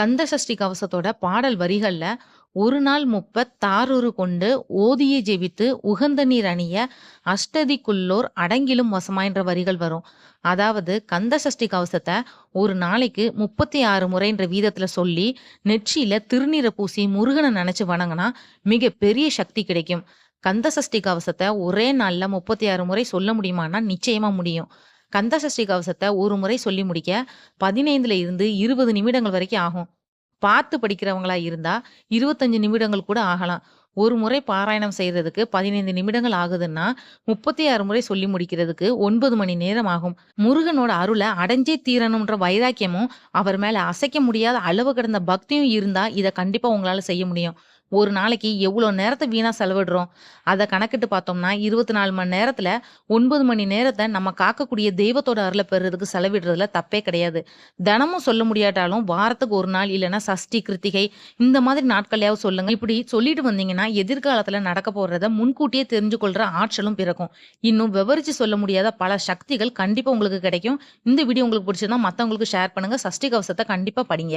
கந்த சஷ்டி கவசத்தோட பாடல் வரிகள்ல ஒரு நாள் முப்ப தாரூறு கொண்டு ஓதியை ஜெபித்து உகந்த நீர் அணிய அஷ்டதிக்குள்ளோர் அடங்கிலும் வசமாயின்ற வரிகள் வரும். அதாவது கந்த சஷ்டி கவசத்தை ஒரு நாளைக்கு முப்பத்தி ஆறு முறைன்ற வீதத்துல சொல்லி நெற்றியில திருநீரை பூசி முருகனை நினைச்சு வணங்கினா மிக பெரிய சக்தி கிடைக்கும். கந்த சஷ்டி கவசத்தை ஒரே நாள்ல முப்பத்தி ஆறு முறை சொல்ல முடியுமானா நிச்சயமா முடியும். கந்தசஷ்டி கவசத்தை ஒரு முறை சொல்லி முடிக்க பதினைந்துல இருந்து இருபது நிமிடங்கள் வரைக்கும் ஆகும். பார்த்து படிக்கிறவங்களா இருந்தா இருபத்தஞ்சு நிமிடங்கள் கூட ஆகலாம். ஒரு முறை பாராயணம் செய்யறதுக்கு பதினைந்து நிமிடங்கள் ஆகுதுன்னா முப்பத்தி ஆறு முறை சொல்லி முடிக்கிறதுக்கு ஒன்பது மணி நேரம் ஆகும். முருகனோட அருளை அடைஞ்சே தீரணும்ன்ற வைராக்கியமும் அவர் மேல அசைக்க முடியாத அளவு கிடந்த பக்தியும் இருந்தா இதை கண்டிப்பா உங்களால செய்ய முடியும். ஒரு நாளைக்கு எவ்வளோ நேரத்தை வீணாக செலவிடுறோம்? அதை கணக்கிட்டு பார்த்தோம்னா இருபத்தி நாலு மணி நேரத்தில் ஒன்பது மணி நேரத்தை நம்ம காக்கக்கூடிய தெய்வத்தோட அருளை பெறுறதுக்கு செலவிடுறதுல தப்பே கிடையாது. தினமும் சொல்ல முடியாட்டாலும் வாரத்துக்கு ஒரு நாள் இல்லைன்னா சஷ்டி கிருத்திகை இந்த மாதிரி நாட்களையாவது சொல்லுங்க. இப்படி சொல்லிட்டு வந்தீங்கன்னா எதிர்காலத்தில் நடக்க போகிறத முன்கூட்டியே தெரிஞ்சு கொள்கிற ஆற்றலும் பிறக்கும். இன்னும் விவரிச்சு சொல்ல முடியாத பல சக்திகள் கண்டிப்பாக உங்களுக்கு கிடைக்கும். இந்த வீடியோ உங்களுக்கு பிடிச்சிருந்தா மற்றவங்களுக்கு ஷேர் பண்ணுங்கள் சஷ்டி கவசத்தை கண்டிப்பாக படிங்க.